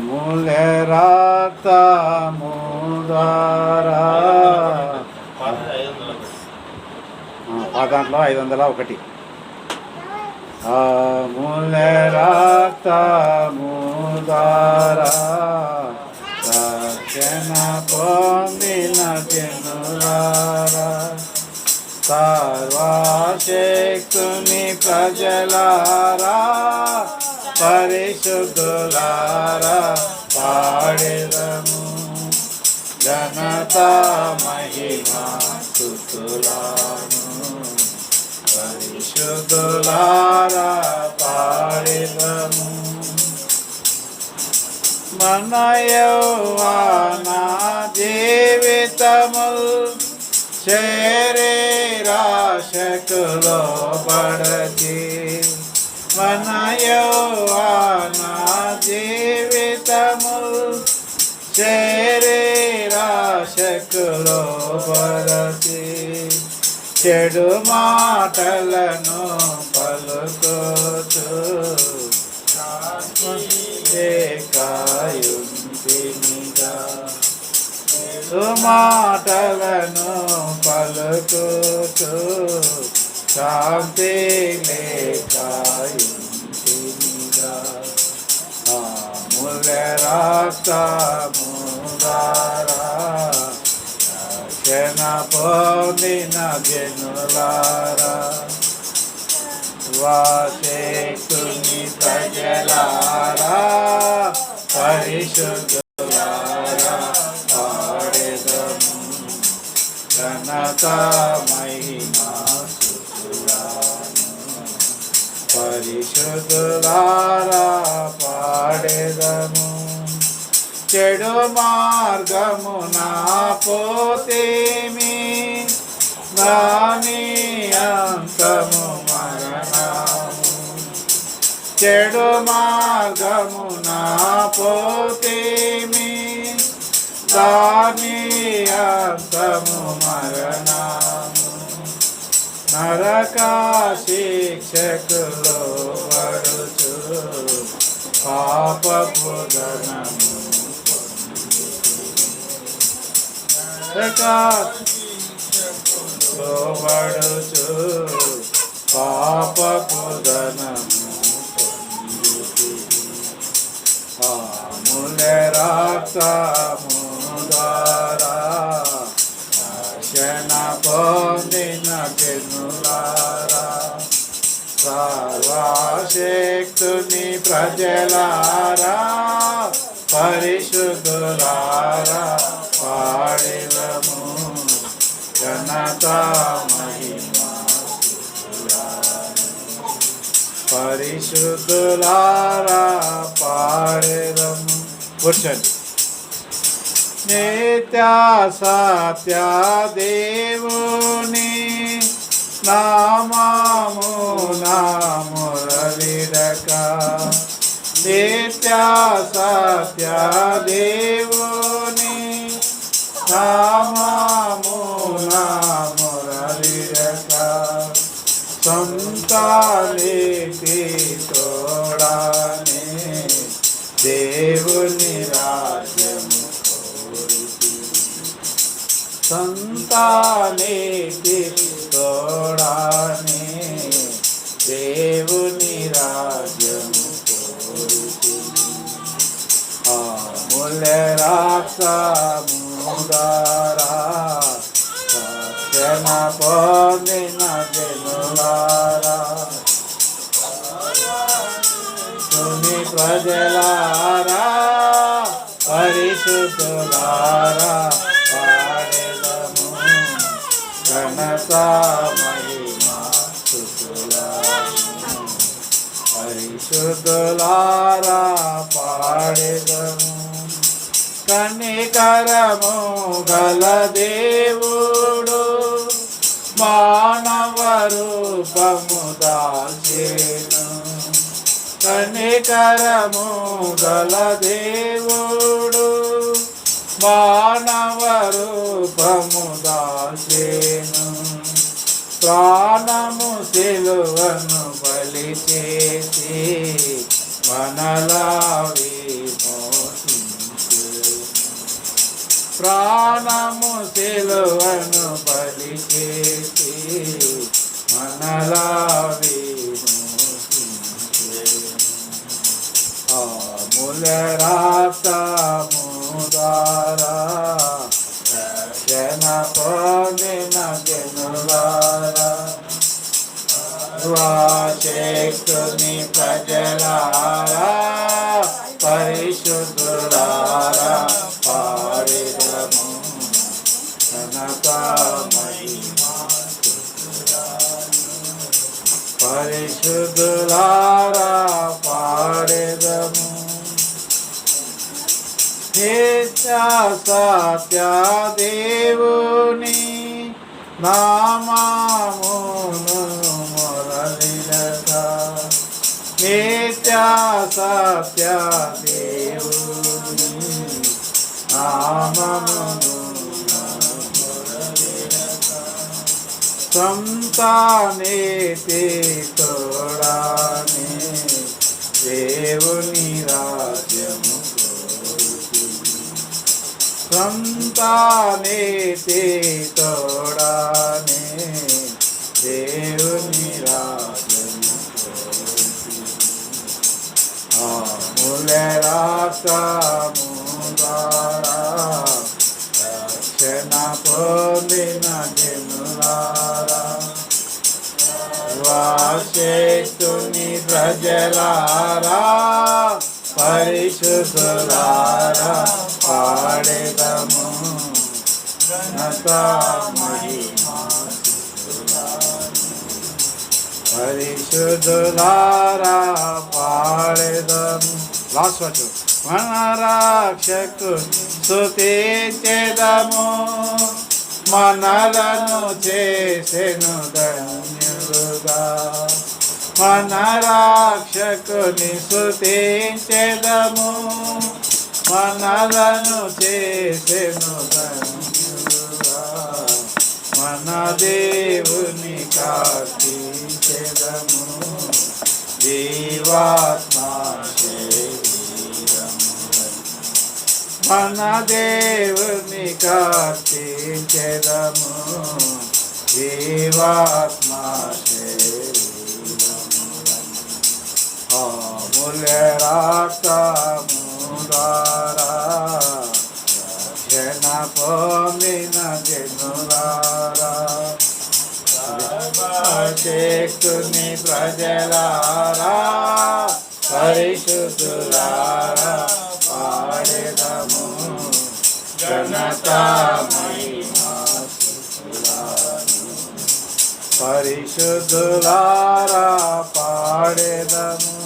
అమూల్య రక్తము ద్వారా పాదాంట్లో ఐదు వందల ఒకటి. అమూల్య రాత ద్వారా రక్షణ పొందిన జనులారా. సర్వశక్తుని ప్రజలారా. పరిశుద్ధులారా పాడేదము. జనతా మహిమా స్థుతులాను పరిశుద్ధులారా పాడేదము. మన యౌవన జీవితముల్ శరీరాశకులో పడతి. మన యౌవన జీవితముల్ శరీరాశకులో పడతి చెడు మాటలను పలుకోచు చెడు మాటలను పలుకుతూ శాంతి లేకాయ అమూల్య రాస్తాముదారా రక్షణ పొందిన జనులారా వాసేకుని ప్రజలారా పరిశుద్ధులారా పాడెదము ఘనత పరిశుద్ధులారా పాడేదము. చెడు మార్గమున పోతేమి? దాని అంతము మరణము. చెడు మార్గమున పోతేమి? దాని అంతము మరణము. नरका शिक्षक लो वरुचु पाप पुदन बड़ो पाप पुदन मुले रा సర్వశక్తుని ప్రజలారా పరిశుద్ధులారా పాడిలము ఘనత మహిమా పరిశుద్ధులారా పాడెదము కూర్చోండి నిత్య సత్య దేవుని నామము నామురలిడక నిత్య సత్య దేవుని నామము నామురలిడక సంతానికి సంతానికి తోడానే దేవుని రాజ్యము కోరితి అమూల్య రాక్షముదారా రక్షణ పొందిన జనులారా. తుని ప్రజలారా పరిశుద్ధులారా. ఘనత మహిమా పరిశుద్ధులారా పాడెదము కనికరము గల దేవుడు మానవ రూపము దాచేను కనికరము గల దేవుడు. మానవ రూపము ప్రాణము సిలువను బలి చేసి మనలా ప్రాణము సిలువను బలి చేసి మనలా అమూల రాతము రక్షణ పొందిన జనులారా శక్తుని ప్రజలారా పరిశుద్ధులారా పాడిదము కనక మహిమా పరిశుద్ధులారా పాడెదము నిత్య సత్య దేవుని నామమును మొరలిడక నిత్య సత్య దేవుని నామమును సంతానేతి తోడానే దేవుని సంతానేతి తోడానే దేవుని రాజ్యము రక్షణ పొందిన జనులారా. వాశక్తుని ప్రజలారా. పరిశుద్ధులారా పాడేదము. ఘనత మహిమా పరిశుద్ధులారా పాడెదము. లాస్ట్ వచ్చు మన రాక్షకు స్తుతించెదము. మనలను చేసెను ధన్యులుగా మన రాక్షకుని స్తుతించెదము మనలను చేసెను ధన్యులుగా మన దేవుని కాశించెదము జీవాత్మా శరీరము. మన దేవుని కార్తించెదము జీవాత్మా శరీరము రాకము ద్వారా జన పొందిన జనులారా శక్తుని ప్రజలారా పరిశుద్ధులారా పాడెదము ఘనత మహిమా స్తుతులను. పరిశుద్ధులారా పాడెదము